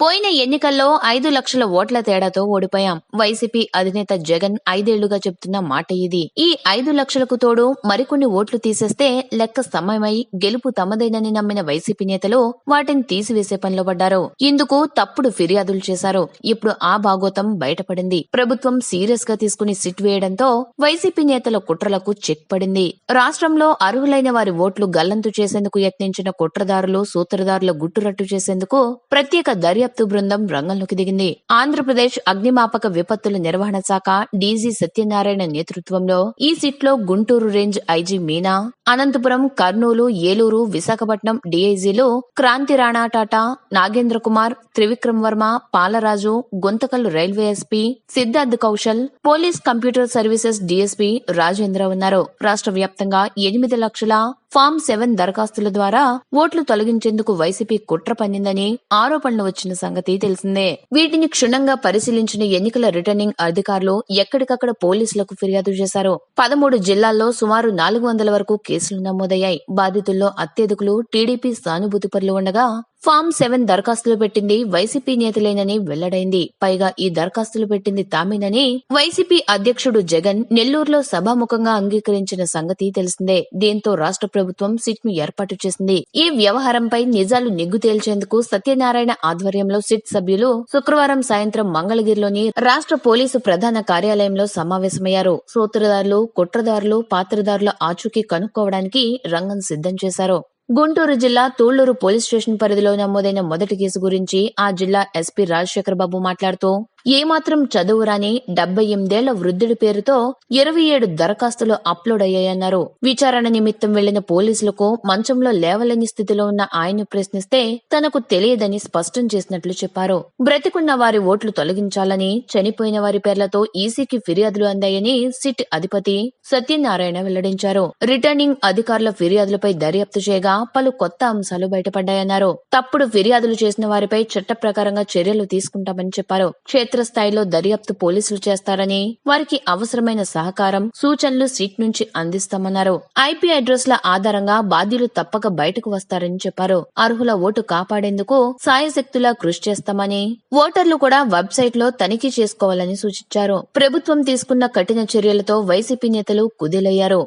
పోయిన ఎన్నికల్లో ఐదు లక్షల ఓట్ల తేడాతో ఓడిపోయాం. వైసీపీ అధినేత జగన్ ఐదేళ్ళుగా చెప్తున్న మాట ఇది. ఈ ఐదు లక్షలకు తోడు మరికొన్ని ఓట్లు తీసేస్తే లెక్క సమయమై గెలుపు తమదేనని నమ్మిన వైసీపీ నేతలు వాటిని తీసివేసే పనిలో పడ్డారు. ఇందుకు తప్పుడు ఫిర్యాదులు చేశారు. ఇప్పుడు ఆ భాగోతం బయటపడింది. ప్రభుత్వం సీరియస్గా తీసుకుని సిట్ వేయడంతో వైసీపీ నేతల కుట్రలకు చెక్ పడింది. రాష్ట్రంలో అర్హులైన వారి ఓట్లు గల్లంతు చేసేందుకు యత్నించిన కుట్రదారులు సూత్రధారుల గుట్టురట్టు చేసేందుకు ప్రత్యేక దర్యాప్తు బృందం రంగంలోకి దిగింది. ఆంధ్రప్రదేశ్ అగ్నిమాపక విపత్తుల నిర్వహణ శాఖ డీజీ సత్యనారాయణ నేతృత్వంలో ఈ సిట్లో Guntur range IG Meena Anantapuram Kurnool Eluru Visakhapatnam డీఐజీలు Kranthi Rana Tata Nagendra Kumar Trivikram Varma Palaraju Guntakal railway SP Siddharth Kaushal police computer services DSP Rajendra ఉన్నారు. రాష్ట్ర వ్యాప్తంగా ఎనిమిది లక్షల ఫామ్ సెవెన్ దరఖాస్తుల ద్వారా ఓట్లు తొలగించేందుకు వైసీపీ కుట్ర పన్నిందని ఆరోపణలు వచ్చిన సంగతి తెలిసిందే. వీటిని క్షుణ్ణంగా పరిశీలించిన ఎన్నికల రిటర్నింగ్ అధికారులు ఎక్కడికక్కడ పోలీసులకు ఫిర్యాదు చేశారు. పదమూడు జిల్లాల్లో సుమారు నాలుగు వందల వరకు కేసులు నమోదయ్యాయి. బాధితుల్లో అత్యధికులు టీడీపీ సానుభూతి పరులు ఉండగా ఫామ్ సెవెన్ దరఖాస్తులు పెట్టింది వైసీపీ నేతలేనని వెల్లడైంది. పైగా ఈ దరఖాస్తులు పెట్టింది తామేనని వైసీపీ అధ్యక్షుడు జగన్ నెల్లూరులో సభాముఖంగా అంగీకరించిన సంగతి తెలిసిందే. దీంతో రాష్ట్ర ప్రభుత్వం సిట్ను ఏర్పాటు చేసింది. ఈ వ్యవహారంపై నిజాలు నిగ్గు తేల్చేందుకు సత్యనారాయణ ఆధ్వర్యంలో సిట్ సభ్యులు శుక్రవారం సాయంత్రం మంగళగిరిలోని రాష్ట్ర పోలీసు ప్రధాన కార్యాలయంలో సమావేశమయ్యారు. సూత్రధారులు కుట్రదారులు పాత్రదారుల ఆచూకీ కనుక్కోవడానికి రంగం సిద్ధం చేశారు. గుంటూరు జిల్లా తూళ్ళూరు పోలీస్ స్టేషన్ పరిధిలో నమోదైన మొదటి కేసు గురించి ఆ జిల్లా ఎస్పీ రాజశేఖర్ బాబు మాట్లాడుతూ ఏమాత్రం చదువురాని డెబ్బై ఎనిమిదేళ్ళ వృద్ధుడి పేరుతో ఇరవై ఏడు దరఖాస్తులు అప్లోడ్ అయ్యాయన్నారు. విచారణ నిమిత్తం వెళ్ళిన పోలీసులకు మంచంలో లేవలేని స్థితిలో ఉన్న ఆయన్ని ప్రశ్నిస్తే తనకు తెలియదని స్పష్టం చేసినట్లు చెప్పారు. బ్రతికున్న వారి ఓట్లు తొలగించాలని చనిపోయిన వారి పేర్లతో ఈసీకి ఫిర్యాదులు అందాయని సిట్ అధిపతి సత్యనారాయణ వెల్లడించారు. రిటర్నింగ్ అధికారుల ఫిర్యాదులపై దర్యాప్తు చేయగా పలు కొత్త అంశాలు బయటపడ్డాయన్నారు. తప్పుడు ఫిర్యాదులు చేసిన వారిపై చట్ట ప్రకారంగా చర్యలు తీసుకుంటామని చెప్పారు. క్షేత్రస్థాయిలో దర్యాప్తు పోలీసులు చేస్తారని వారికి అవసరమైన సహకారం సూచనలు సీట్ నుంచి అందిస్తామన్నారు. ఐపీ అడ్రస్ల ఆధారంగా బాధ్యులు తప్పక బయటకు వస్తారని చెప్పారు. అర్హుల ఓటు కాపాడేందుకు సాయశక్తులా కృషి చేస్తామని ఓటర్లు కూడా వెబ్సైట్లో తనిఖీ చేసుకోవాలని సూచించారు. ప్రభుత్వం తీసుకున్న కఠిన చర్యలతో వైసీపీ నేతలు కుదేలయ్యారు.